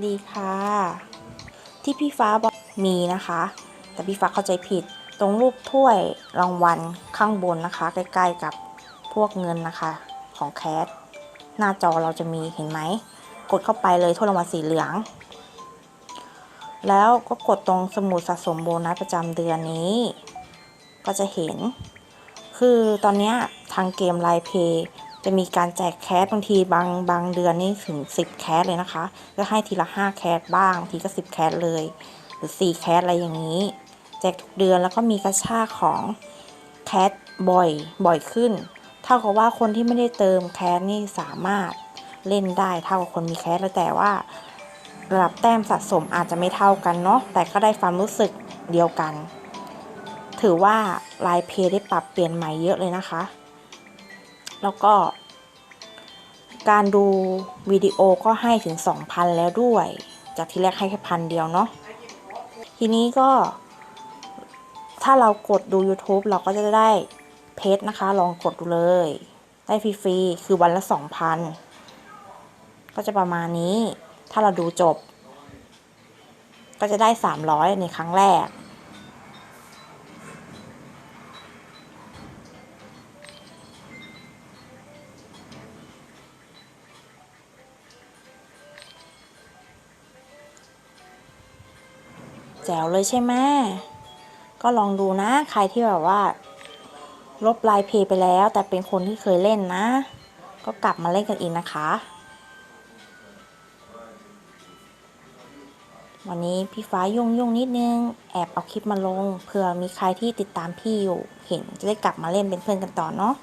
ดีค่ะ ที่พี่ฟ้าบอกมีนะคะ แต่พี่ฟ้าเข้าใจผิดตรงรูปถ้วยรางวัลข้างบนนะคะ ใกล้ๆกับพวกเงินนะคะ ของแคสหน้าจอเราจะมีเห็นไหม กดเข้าไปเลยถ้วยรางวัลสีเหลือง แล้วก็กดตรงสมุดสะสมโบนัสประจำเดือนนี้ ก็จะเห็น คือตอนนี้ทางเกมไลน์เพย์ จะมีการแจกแคสบางทีบางบางเดือนนี่ถึง 10 แคสเลยนะคะ ก็ให้ทีละ 5 แคสบ้างทีก็ 10 แคสเลย หรือ 4 แคสอะไรอย่างนี้ แจกทุกเดือนแล้วก็มีกระชากของแคสบ่อยบ่อยขึ้น เท่ากับว่าคนที่ไม่ได้เติมแคสนี่สามารถเล่นได้เท่ากับคนมีแคสแล้วแต่ว่าระดับแต้มสะสมอาจจะไม่เท่ากันเนาะแต่ก็ได้ความรู้สึกเดียวกัน ถือว่าไลน์เพย์ได้ปรับเปลี่ยนใหม่เยอะเลยนะคะ แล้วก็ การดูวิดีโอก็ให้ถึง 2,000 แล้วด้วย จากที่แรกให้แค่พันเดียวเนาะทีนี้ก็ ถ้าเรากดดู YouTube เราก็จะได้เพจนะคะ ลองกดดูเลย ได้ฟรีๆคือวันละ 2,000 ก็จะประมาณนี้ ถ้าเราดูจบ ก็จะได้ 300 ในครั้งแรก แจ๋วเลยใช่ไหมก็ลองดูนะ ใครที่แบบว่า ลบไลน์เพย์ไปแล้ว แต่เป็นคนที่เคยเล่นนะ ก็กลับมาเล่นกันอีกนะคะ วันนี้พี่ฟ้ายุ่งยุ่งนิดนึง แอบเอาคลิปมาลงเผื่อมีใครที่ติดตามพี่อยู่เห็นจะได้กลับมาเล่นเป็นเพื่อนกันต่อเนาะ